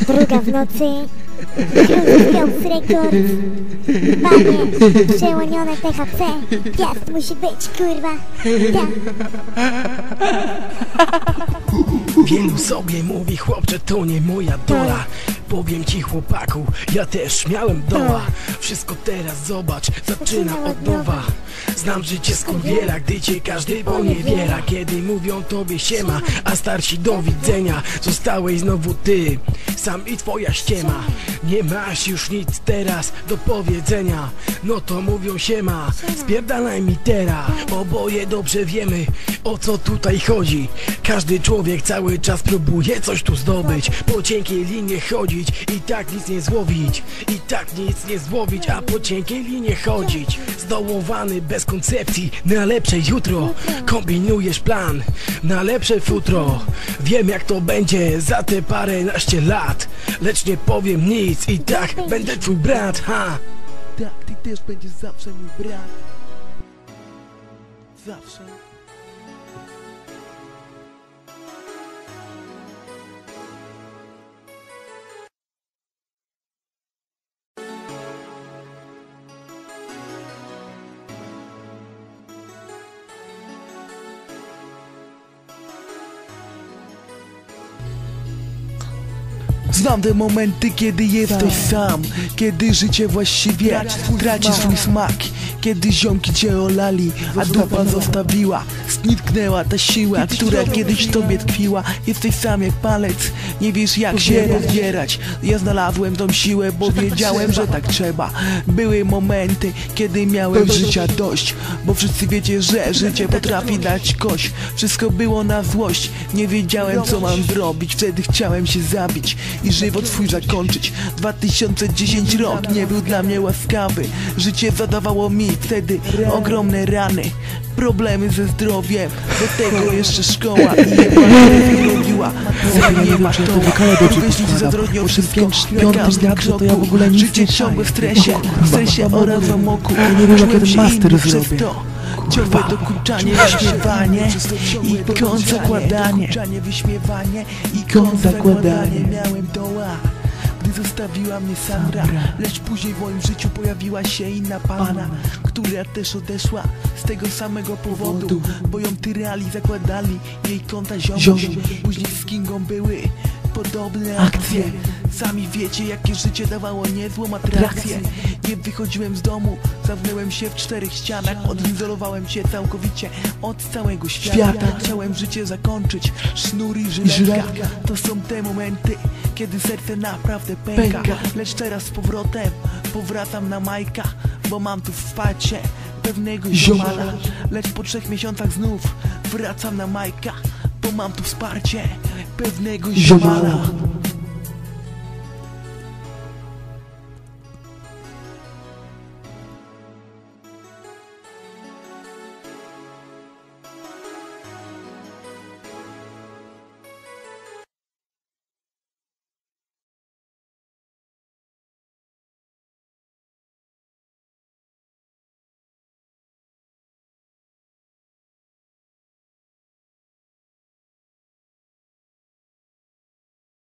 Druga w nocy. House Records. Panie, przełonione THC. Piast musi być, kurwa. Tak. Wielu sobie mówi, chłopcze, to nie moja dola Powiem ci chłopaku, ja też miałem doła Wszystko teraz zobacz, zaczyna od nowa Znam życie skurwiela, gdy cię każdy poniewiera Kiedy mówią tobie siema, a starsi do widzenia Zostałeś znowu ty, sam i twoja ściema. Nie masz już nic teraz do powiedzenia. No to mówią siema, spierdalaj mi teraz Oboje dobrze wiemy, o co tutaj chodzi. Każdy człowiek cały czas próbuje coś tu zdobyć Po cienkiej linie chodzić i tak nic nie złowić I tak nic nie złowić, a po cienkiej linie chodzić Zdołowany bez koncepcji. Na lepsze jutro Kombinujesz plan na lepsze futro. Wiem jak to będzie za te parę naście lat Lecz nie powiem nic i tak będę twój brat, ha Tak, ty też będziesz zawsze mój brat. Zawsze. Znam te momenty, kiedy jesteś sam Kiedy życie właściwie traci swój smak Kiedy ziomki cię olali, a dupa zostawiła. Zniknęła ta siła, która kiedyś w tobie tkwiła. Jesteś sam jak palec, nie wiesz jak się rozbierać Ja znalazłem tą siłę, bo wiedziałem, że tak trzeba. Były momenty, kiedy miałem życia dość Bo wszyscy wiecie, że życie potrafi dać kość. Wszystko było na złość, nie wiedziałem co mam zrobić. Wtedy chciałem się zabić i żywot swój zakończyć. 2010 rok nie był dla mnie łaskawy. Życie zadawało mi wtedy ogromne rany Problemy ze zdrowiem, do tego jeszcze szkoła. I robiła Zajmie ma to, wyślić zadrożnie o wszystko na każdym kroku. Życie ciągłe w stresie, w stresie oraz w amoku Czułem się inny przez to Ciągłe dokuczanie, wyśmiewanie i kąt zakładanie wyśmiewanie i kąt zakładanie Miałem doła zostawiła mnie Sandra. Lecz później w moim życiu pojawiła się inna panna Która też odeszła z tego samego powodu Bo ją tyrali, zakładali jej konta ziomuś Później z Kingą były podobne akcje. Sami wiecie jakie życie dawało niezłą atrakcję. Nie wychodziłem z domu, zamknąłem się w czterech ścianach Odizolowałem się całkowicie od całego świata. Chciałem życie zakończyć, sznur i żyletka. To są te momenty, kiedy serce naprawdę pęka. Lecz teraz z powrotem powracam na Majka Bo mam tu wpacie pewnego ziomala. Lecz po trzech miesiącach znów wracam na Majka Bo mam tu wsparcie pewnego ziomala